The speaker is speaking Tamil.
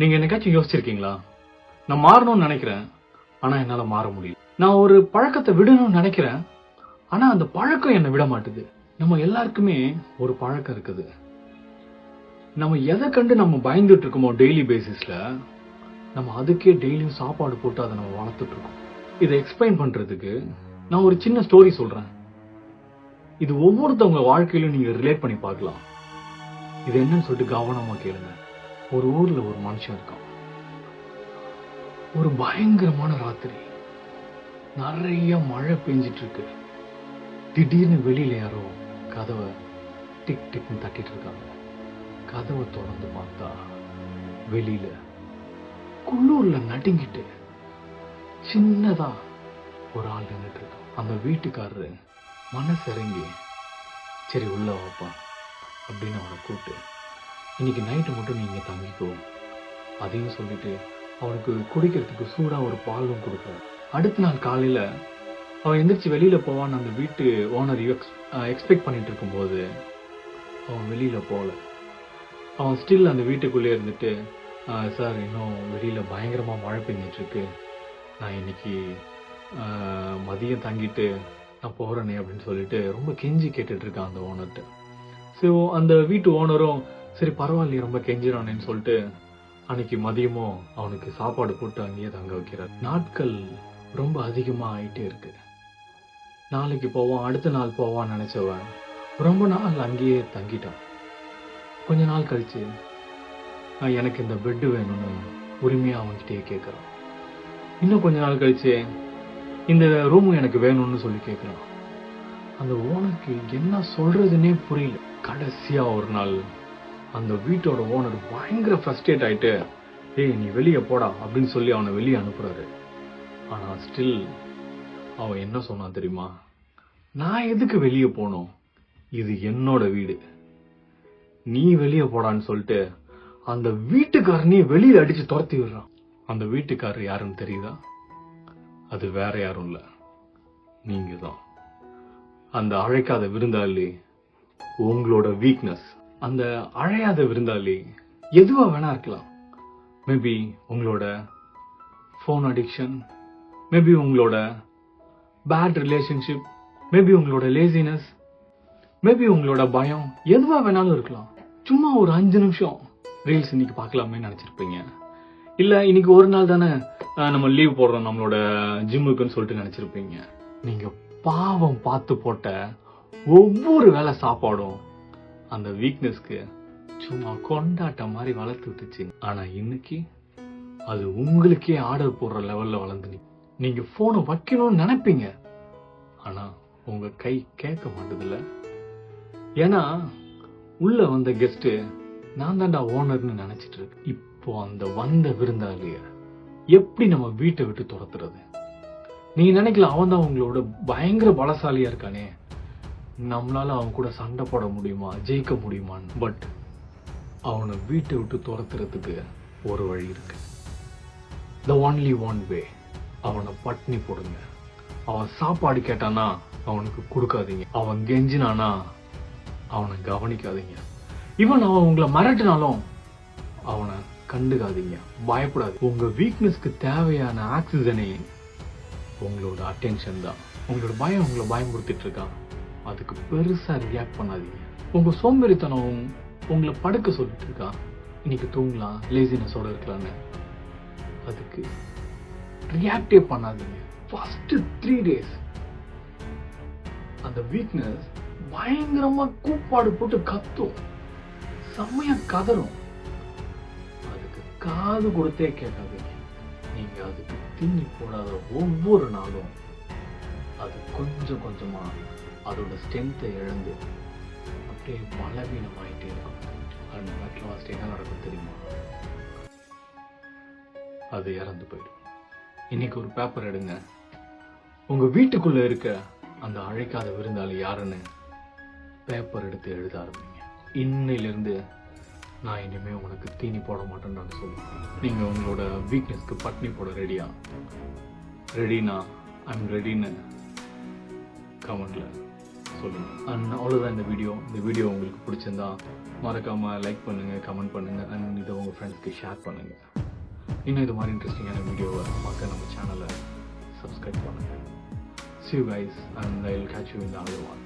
நீங்க என்னைக்காச்சும் யோசிச்சிருக்கீங்களா? நான் மாறணும்னு நினைக்கிறேன் ஆனா என்னால மாற முடியல. நான் ஒரு பழக்கத்தை விடணும்னு நினைக்கிறேன் ஆனா அந்த பழக்கம் என்னை விட மாட்டுது. நம்ம எல்லாருக்குமே ஒரு பழக்கம் இருக்குது. நம்ம எதை கண்டு நம்ம பயந்துட்டு இருக்கோமோ டெய்லி பேசிஸ்ல நம்ம அதுக்கே டெய்லியும் சாப்பாடு போட்டு அதை நம்ம வளர்த்துட்டு இருக்கோம். இதை எக்ஸ்பிளைன் பண்றதுக்கு நான் ஒரு சின்ன ஸ்டோரி சொல்றேன். இது ஒவ்வொருத்தவங்க வாழ்க்கையிலும் நீங்க ரிலேட் பண்ணி பார்க்கலாம். இது என்னன்னு சொல்லிட்டு கவனமா கேளுங்க. ஒரு ஊர்ல ஒரு மனுஷன் இருக்கான். ஒரு பயங்கரமான ராத்திரி. நிறைய மழை பெஞ்சிட்டு இருக்கு திடீர்னு வெளியில யாரோ கதவை டிக் டிக்னு தட்டிட்டு இருக்காங்க. கதவை திறந்து பார்த்தா வெளியில குள்ளூர்ல நடுங்கிட்டு சின்னதா ஒரு ஆள் நின்றுட்டு இருக்கான். அந்த வீட்டுக்காரரு மனசிறங்கி சரி உள்ள வாப்பா அப்படின்னு அவனை கூப்பிட்டு இன்னைக்கு நைட்டு மட்டும் நீங்கள் தங்கிக்கோ. அதையும் சொல்லிட்டு அவனுக்கு குடிக்கிறதுக்கு சூடாக ஒரு பாலும் கொடுக்குறாரு அடுத்த நாள் காலையில் அவன் எந்திரிச்சு வெளியில் போவான்னு அந்த வீட்டு ஓனர் எக்ஸ் எக்ஸ்பெக்ட் பண்ணிட்டு இருக்கும்போது அவன் வெளியில் போகல. அவன் ஸ்டில் அந்த வீட்டுக்குள்ளே இருந்துட்டு சார் இன்னும் வெளியில் பயங்கரமாக மழை பெஞ்சிட்ருக்கு. நான் இன்னைக்கு மதியம் தங்கிட்டு நான் போகிறேனே அப்படின்னு சொல்லிட்டு ரொம்ப கெஞ்சி கேட்டுட்ருக்கான் அந்த ஓனர்கிட்ட ஸோ அந்த வீட்டு ஓனரும் சரி பரவாயில்லையே ரொம்ப கெஞ்சிடானேன்னு சொல்லிட்டு அன்னைக்கு மதியமும் அவனுக்கு சாப்பாடு போட்டு அங்கேயே தங்க வைக்கிறார். நாட்கள் ரொம்ப அதிகமாக ஆயிட்டே இருக்கு. நாளைக்கு போவான் அடுத்த நாள் போவான்னு நினச்சவன் ரொம்ப நாள் அங்கேயே தங்கிட்டான். கொஞ்ச நாள் கழிச்சு எனக்கு இந்த பெட்டு வேணும்னு உரிமையாக அவன்கிட்டயே கேட்குறான் இன்னும் கொஞ்ச நாள் கழிச்சு இந்த ரூம் எனக்கு வேணும்னு சொல்லி கேட்குறான் அந்த ஓனருக்கு என்ன சொல்றதுன்னே புரியல. கடைசியாக ஒரு நாள் அந்த வீட்டோட ஓனர் பயங்கர ஃப்ரஸ்ட்ரேட் ஆயிட்டு ஏய் நீ வெளியே போடா அப்படின்னு சொல்லி அவனை வெளியே அனுப்புறாரு. ஆனா ஸ்டில் அவன் என்ன சொன்னான் தெரியுமா? நான் எதுக்கு வெளியே போகணும் இது என்னோட வீடு. நீ வெளியே போடான்னு சொல்லிட்டு அந்த வீட்டுக்காரனையே வெளியில அடிச்சு துரத்தி விடுறான். அந்த வீட்டுக்காரர் யாருன்னு தெரியுதா? அது வேற யாரும் இல்ல. நீங்க தான் அந்த அழைக்காத விருந்தாளி உங்களோட வீக்னஸ் அந்த அழையாத விருந்தாளி எதுவாக வேணா இருக்கலாம். மேபி உங்களோட ஃபோன் அடிக்ஷன் மேபி உங்களோட பேட் ரிலேஷன்ஷிப் மேபி உங்களோட லேசினஸ் மேபி உங்களோட பயம் எதுவாக வேணாலும் இருக்கலாம். சும்மா ஒரு அஞ்சு நிமிஷம் ரீல்ஸ் இன்னைக்கு பார்க்கலாமே நினச்சிருப்பீங்க. இல்லை இன்னைக்கு ஒரு நாள் தானே நம்ம லீவ் போடுறோம் நம்மளோட ஜிம்முக்குன்னு சொல்லிட்டு நினச்சிருப்பீங்க. நீங்கள் பாவம் பார்த்து போட்ட ஒவ்வொரு வேலை சாப்பாடும் அந்த வீக்னஸ்க்கு சும்மா கொண்டாட்டம் மாதிரி வளர்த்து விட்டுச்சு. ஆனா இன்னைக்கு அது உங்களுக்கே ஆர்டர் போடுற லெவல்ல வளர்ந்து நிக்கு. நீங்க போனை வைக்கணும்னு நினைப்பீங்க. ஆனா உங்க கை கேட்க மாட்டதில்ல. ஏன்னா உள்ள வந்த கெஸ்ட் நான் தான்டா ஓனர்னு நினைச்சிட்டு இருக்கு இப்போ அந்த வந்த விருந்தாளிய எப்படி நம்ம வீட்டை விட்டு துரத்துறது? நீங்க நினைக்கல அவன் தான் உங்களோட பயங்கர பலசாலியா இருக்கானே. நம்மளால் அவன் கூட சண்டை போட முடியுமா ஜெயிக்க முடியுமான்னு. பட் அவனை வீட்டை விட்டு துரத்துறதுக்கு ஒரு வழி இருக்கு. த ஒன்லி ஒன் வே அவனை பட்னி போடுங்க. அவன் சாப்பாடு கேட்டானா அவனுக்கு கொடுக்காதீங்க. அவன் கெஞ்சினானா அவனை கவனிக்காதீங்க. இவன் அவன் உங்களை மிரட்டினாலும் அவனை கண்டுக்காதீங்க. பயப்படாது உங்க வீக்னஸ்க்கு தேவையான ஆக்சிஜனே உங்களோட அட்டென்ஷன் தான். உங்களோட பயம் உங்களை பயமுறுத்திட்டு இருக்கான். அதுக்கு பெருசா ரியாக்ட் பண்ணாதீங்க. உங்க சோம்பேறித்தனம் உங்களை படுக்க சொல்லிட்டு இருக்கான் இன்னைக்கு தூங்கலாம் லேசினஸோட இருக்கலான்னு அதுக்கு ரியாக்டே பண்ணாதீங்க. ஃபஸ்ட்டு த்ரீ டேஸ் அந்த வீக்னஸ் பயங்கரமா கூப்பாடு போட்டு கத்தும். செம்மையா கதறும். அதுக்கு காது கொடுத்தே கேட்காதீங்க. நீங்க அதுக்கு தீனி போடாத ஒவ்வொரு நாளும். அது கொஞ்சம் கொஞ்சமா அதோட ஸ்ட்ரென்த்தை இழந்து அப்படியே பலவீனமாயிட்டே இருக்கும். அண்ட் அட் லாஸ்ட் என்ன நடக்கும் தெரியுமா? அது இறந்து போயிடும். இன்னைக்கு ஒரு பேப்பர் எடுங்க. உங்க வீட்டுக்குள்ள இருக்க அந்த அழைக்காத விருந்தாளி யாருன்னு பேப்பர் எடுத்து எழுத ஆரம்பிங்க. இன்னையிலிருந்து நான் இனிமே உனக்கு தீனி போட மாட்டேன்னு சொல்லுவேன் நீங்க உங்களோட வீக்னஸ்க்கு பட்னி போட ரெடியா ரெடினா ஐம் ரெடின்னு கமெண்ட்ல சொல்லுங்கள் அண்ட் அவ்வளோதான் இந்த வீடியோ இந்த வீடியோ உங்களுக்கு பிடிச்சிருந்தா மறக்காமல் லைக் பண்ணுங்கள் கமெண்ட் பண்ணுங்கள் அண்ட் இதை உங்கள் ஃப்ரெண்ட்ஸ்க்கு ஷேர் பண்ணுங்கள் இன்னும் இது மாதிரி இன்ட்ரெஸ்டிங்கான வீடியோவை பார்க்க நம்ம சேனலை சப்ஸ்கிரைப் பண்ணுங்கள் see guys and I will catch you in the other one